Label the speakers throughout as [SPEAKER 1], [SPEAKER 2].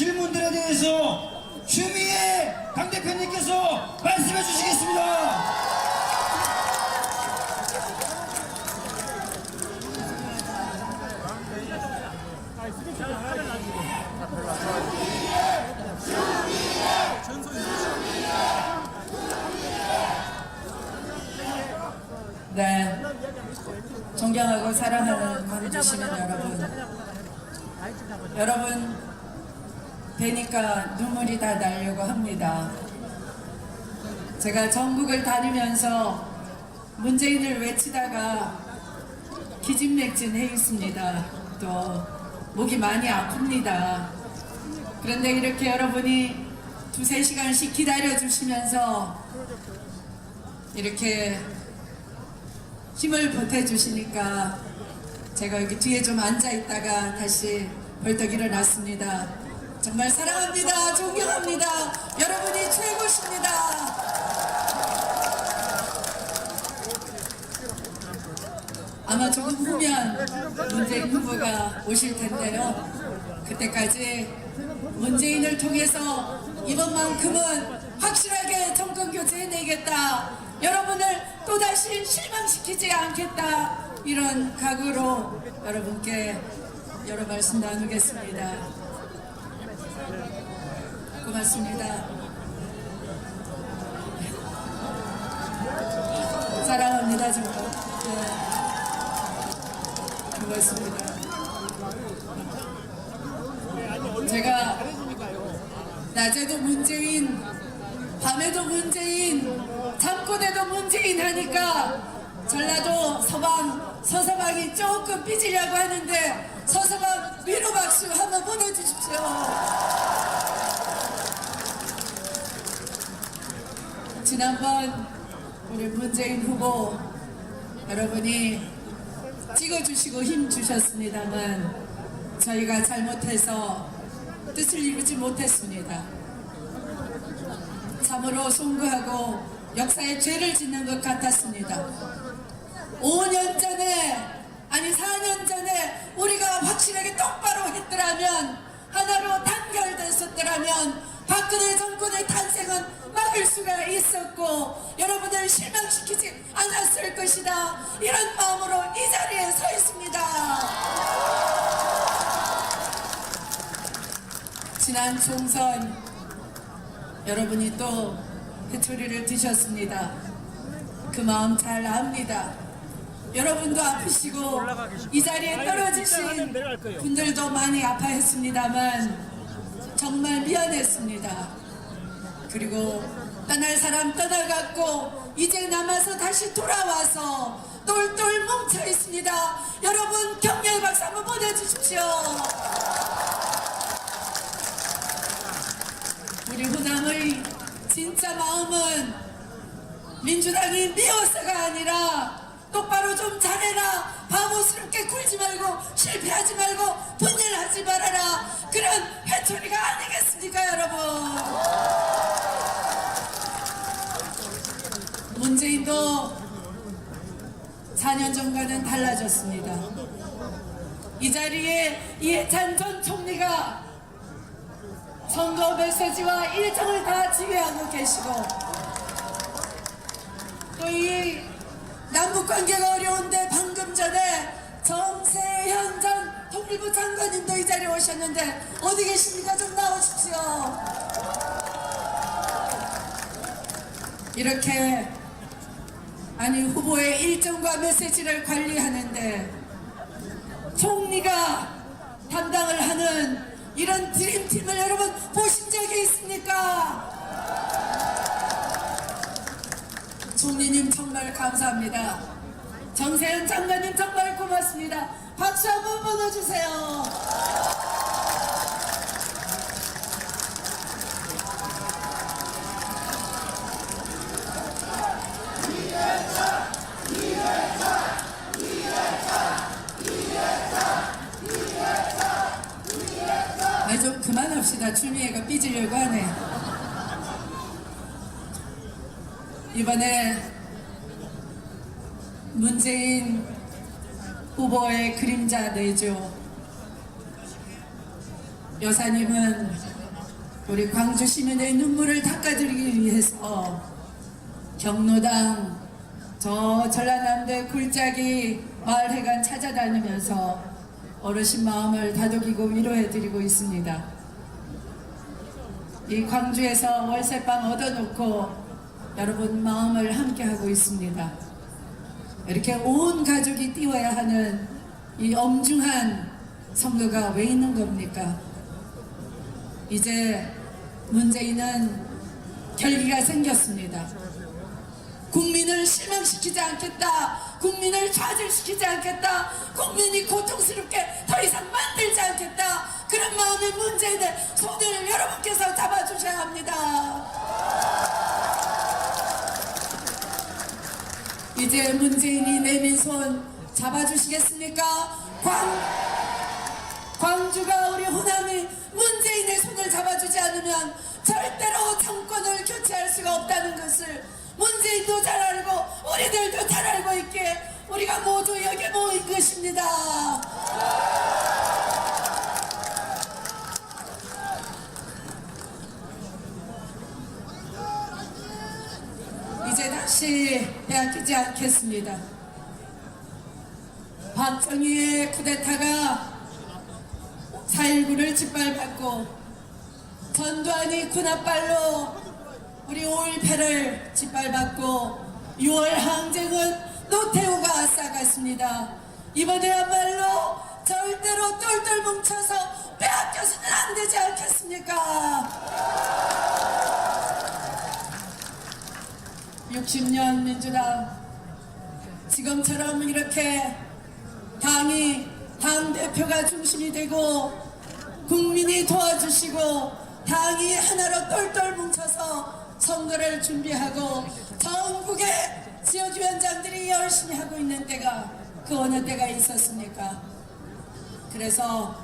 [SPEAKER 1] 질문들에 대해서 추미애 당대표님께서 말씀해 주시겠습니다.
[SPEAKER 2] 네. 존경하고 사랑하는 광주 시민 여러분. 여러분, 뵈니까 눈물이 다 나려고 합니다. 제가 전국을 다니면서 문재인을 외치다가 기진맥진해 있습니다. 또 목이 많이 아픕니다. 그런데 이렇게 여러분이 두세 시간씩 기다려 주시면서 이렇게 힘을 보태주시니까 제가 여기 뒤에 좀 앉아 있다가 다시 벌떡 일어났습니다. 정말 사랑합니다. 존경합니다. 여러분이 최고십니다. 아마 조금 후면 문재인 후보가 오실 텐데요. 그때까지 문재인을 통해서 이번만큼은 확실하게 정권 교체해내겠다. 여러분을 또다시 실망시키지 않겠다. 이런 각오로 여러분께 여러 말씀 나누겠습니다. 고맙습니다. 사랑합니다, 정말. 네. 고맙습니다. 제가 낮에도 문재인, 밤에도 문재인, 잠꼬대도 문재인 하니까 전라도 서방, 서서방이 조금 삐지려고 하는데 서서방 위로 박수 한번 보내주십시오. 지난번 우리 문재인 후보 여러분이 찍어주시고 힘 주셨습니다만 저희가 잘못해서 뜻을 이루지 못했습니다. 참으로 송구하고 역사에 죄를 짓는 것 같았습니다. 5년 전에 아니 4년 전에 우리가 확실하게 똑바로 했더라면 하나로 단결됐었더라면 박근혜 정권의 탄생은 막을 수가 있었고 여러분을 실망시키지 않았을 것이다 이런 마음으로 이 자리에 서 있습니다. 지난 총선 여러분이 또 회초리를 드셨습니다. 그 마음 잘 압니다. 여러분도 아프시고 이 자리에 떨어지신 분들도 많이 아파했습니다만 정말 미안했습니다. 그리고 떠날 사람 떠나갔고 이제 남아서 다시 돌아와서 똘똘 뭉쳐 있습니다. 여러분 격려의 박수 한번 보내주십시오. 우리 호남의 진짜 마음은 민주당이 미워서가 아니라 똑바로 좀 잘해라 바보스럽게 굴지 말고 실패하지 말고 분열하지 말아라. 그런 회초리가 아니겠습니까 여러분? 문재인도 4년 전과는 달라졌습니다. 이 자리에 이해찬 전 총리가 선거 메시지와 일정을 다 지휘하고 계시고 또 이 남북 관계가 어려운데 방금 전에 정세현 전 통일부 장관님도 이 자리에 오셨는데 어디 계십니까 좀 나오십시오 이렇게 아니 후보의 일정과 메시지를 관리하는데 총리가 담당을 하는 이런 드림팀을 여러분 보신 적이 있습니까? 총리님 정말 감사합니다. 정세현 장관님 정말 고맙습니다. 박수 한번 보내주세요. 아, 좀 그만합시다. 추미애가 삐지려고 하네. 이번에 문재인 후보의 그림자 내죠. 여사님은 우리 광주 시민의 눈물을 닦아드리기 위해서 경로당 저 전라남도의 굴짝이 마을회관 찾아다니면서 어르신 마음을 다독이고 위로해드리고 있습니다. 이 광주에서 월세방 얻어놓고 여러분 마음을 함께하고 있습니다. 이렇게 온 가족이 띄워야 하는 이 엄중한 선거가 왜 있는 겁니까? 이제 문재인은 결기가 생겼습니다. 국민을 실망시키지 않겠다. 국민을 좌절시키지 않겠다. 국민이 고통스럽게 더 이상 만들지 않겠다. 그런 마음의 문재인의 손을 여러분께서 잡아주셔야 합니다. 이제 문재인이 내민 손 잡아주시겠습니까? 광, 광주가 우리 호남이 문재인의 손을 잡아주지 않으면 절대로 정권을 교체할 수가 없다는 것을 문재인도 잘 알고 우리들도 잘 알고 있기에 우리가 모두 여기 모인 것입니다. 이제 다시 빼앗기지 않겠습니다. 박정희의 쿠데타가 4.19를 짓밟았고 전두환이 군합발로 우리 5.18을 짓밟았고 6월 항쟁은 노태우가 쌓았습니다. 이번에야말로 절대로 똘똘 뭉쳐서 빼앗겨서는 안 되지 않겠습니까? 60년 민주당 지금처럼 이렇게 당이 당 대표가 중심이 되고 국민이 도와주시고 당이 하나로 똘똘 뭉쳐서 선거를 준비하고 전국의 지역위원장들이 열심히 하고 있는 때가 그 어느 때가 있었습니까? 그래서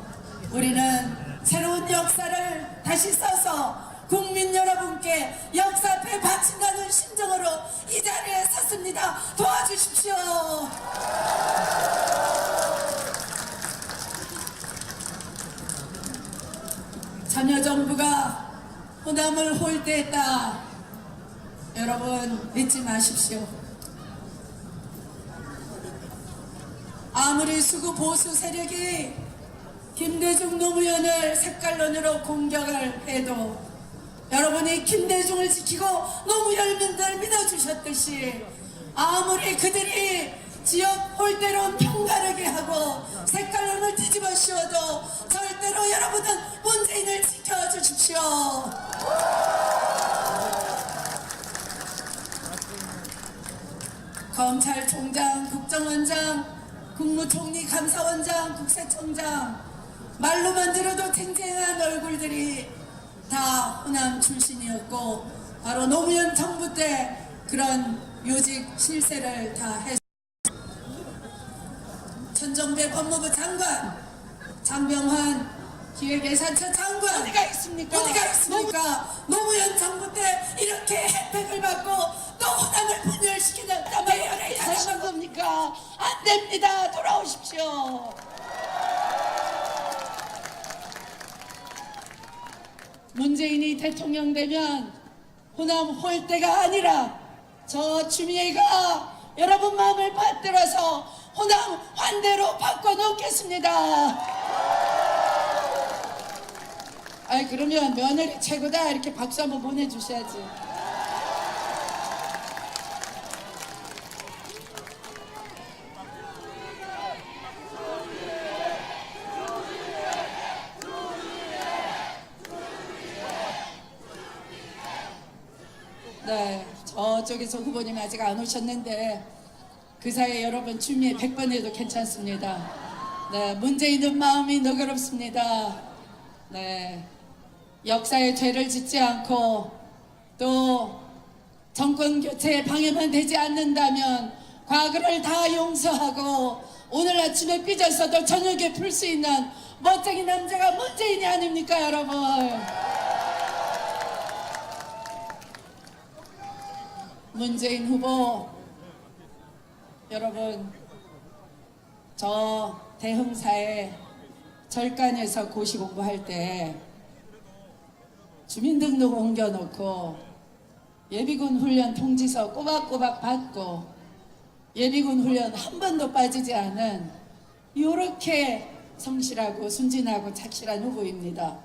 [SPEAKER 2] 우리는 새로운 역사를 다시 써서 국민 여러분께 역사 앞에 바친다는 심정으로 이 자리에 섰습니다. 도와주십시오. 참여정부가 호남을 홀대했다. 여러분 믿지 마십시오. 아무리 수구 보수 세력이 김대중 노무현을 색깔론으로 공격을 해도 여러분이 김대중을 지키고 노무현을 믿어주셨듯이 아무리 그들이 지역 홀대론 평가르게 하고 색깔론을 뒤집어 씌워도 절대로 여러분은 문재인을 지켜주십시오. 검찰총장, 국정원장, 국무총리, 감사원장, 국세청장 말로만 들어도 쟁쟁한 얼굴들이 다 호남 출신이었고 바로 노무현 정부 때 그런 요직 실세를 다 했. 천정배 법무부 장관, 장병환 기획예산처 장관 어디가 있습니까? 어디가 있습니까? 노무현 정부 때 이렇게 혜택을 받고 또 호남을 분열시키는 대열을 하는 겁니까? 안 됩니다. 돌아오십시오. 문재인이 대통령 되면 호남 홀대가 아니라 저 추미애가 여러분 마음을 받들어서 호남 환대로 바꿔놓겠습니다. 아이 그러면 며느리 최고다 이렇게 박수 한번 보내주셔야지. 네, 저쪽에서 후보님 아직 안 오셨는데 그 사이에 여러분 추미애 100번 해도 괜찮습니다. 네, 문재인은 마음이 너그럽습니다. 네, 역사의 죄를 짓지 않고 또 정권 교체에 방해만 되지 않는다면 과거를 다 용서하고 오늘 아침에 삐졌어도 저녁에 풀 수 있는 멋쟁이 남자가 문재인이 아닙니까 여러분 문재인 후보 여러분 저 대흥사에 절간에서 고시 공부할 때 주민등록 옮겨놓고 예비군 훈련 통지서 꼬박꼬박 받고 예비군 훈련 한 번도 빠지지 않은 이렇게 성실하고 순진하고 착실한 후보입니다.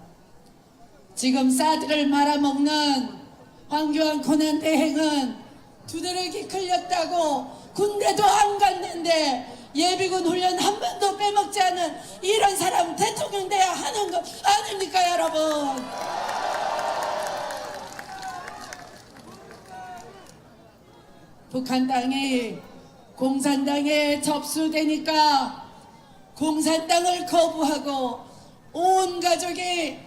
[SPEAKER 2] 지금 사드를 말아먹는 황교안 고난 대행은 두드러기 걸렸다고 군대도 안 갔는데 예비군 훈련 한 번도 빼먹지 않은 이런 사람 대통령 돼야 하는 거 아닙니까 여러분? 북한 땅이 공산당에 접수되니까 공산당을 거부하고 온 가족이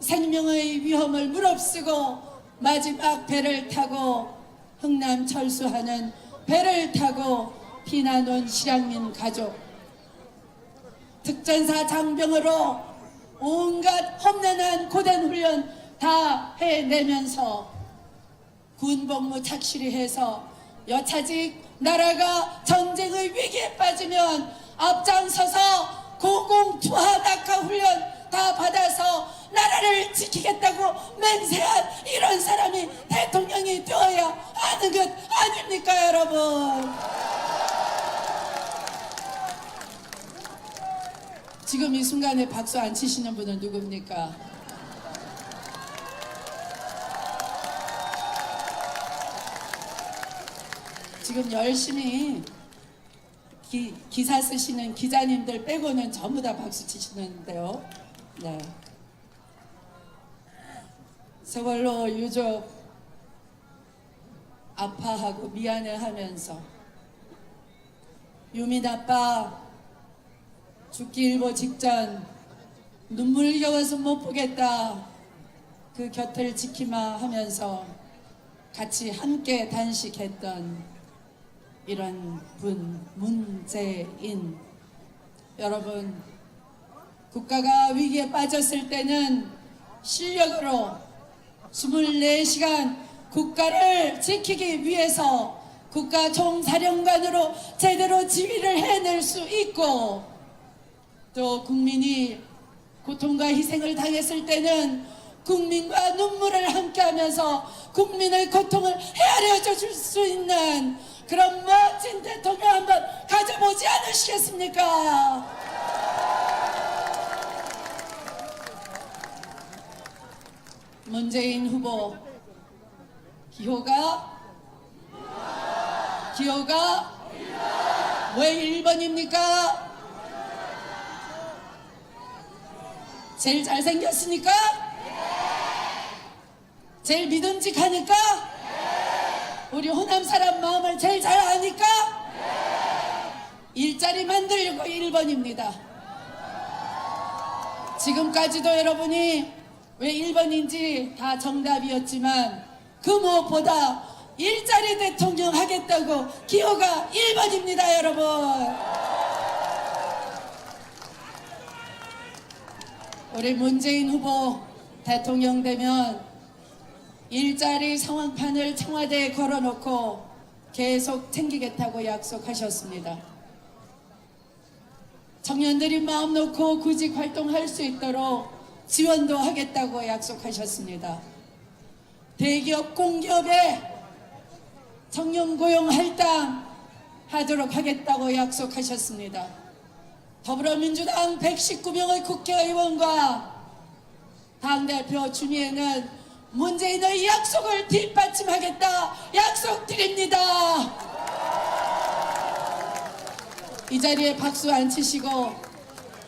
[SPEAKER 2] 생명의 위험을 무릅쓰고 마지막 배를 타고 흥남 철수하는 배를 타고 피난 온 실향민 가족. 특전사 장병으로 온갖 험난한 고된 훈련 다 해내면서 군복무 착실히 해서 여차직 나라가 전쟁의 위기에 빠지면 앞장서서 고공투하 낙하 훈련 다 받아서 나라를 지키겠다고 맹세한 이런 사람이 대통령이 되어야 하는 것 아닙니까 여러분 지금 이 순간에 박수 안 치시는 분은 누굽니까? 지금 열심히 기, 기사 쓰시는 기자님들 빼고는 전부 다 박수 치시는데요. 네. 세월호 유족 아파하고 미안해하면서 유민 아빠 죽기 일보 직전 눈물겨워서 못 보겠다. 그 곁을 지키마 하면서 같이 함께 단식했던 이런 분 문재인. 여러분 국가가 위기에 빠졌을 때는 실력으로 24시간 국가를 지키기 위해서 국가 총사령관으로 제대로 지휘를 해낼 수 있고 또 국민이 고통과 희생을 당했을 때는 국민과 눈물을 함께하면서 국민의 고통을 헤아려 줄 수 있는 그런 멋진 대통령 한번 가져보지 않으시겠습니까? 문재인 후보 기호가 기호가 왜 1번입니까? 제일 잘생겼으니까? 제일 믿음직하니까? 우리 호남 사람 마음을 제일 잘 아니까? 일자리 만들려고 1번입니다. 지금까지도 여러분이 왜 1번인지 다 정답이었지만 그 무엇보다 일자리 대통령 하겠다고 기호가 1번입니다 여러분 우리 문재인 후보 대통령 되면 일자리 상황판을 청와대에 걸어놓고 계속 챙기겠다고 약속하셨습니다. 청년들이 마음 놓고 구직 활동할 수 있도록 지원도 하겠다고 약속하셨습니다. 대기업 공기업에 청년 고용 할당 하도록 하겠다고 약속하셨습니다. 더불어민주당 119명의 국회의원과 당대표 추미애는 문재인의 약속을 뒷받침하겠다 약속드립니다. 이 자리에 박수 안 치시고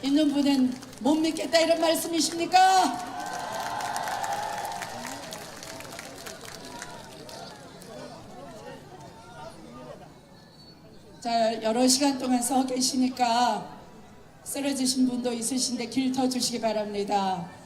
[SPEAKER 2] 있는 분은 못 믿겠다 이런 말씀이십니까? 자 여러 시간 동안 서 계시니까 쓰러지신 분도 있으신데 길 터 주시기 바랍니다.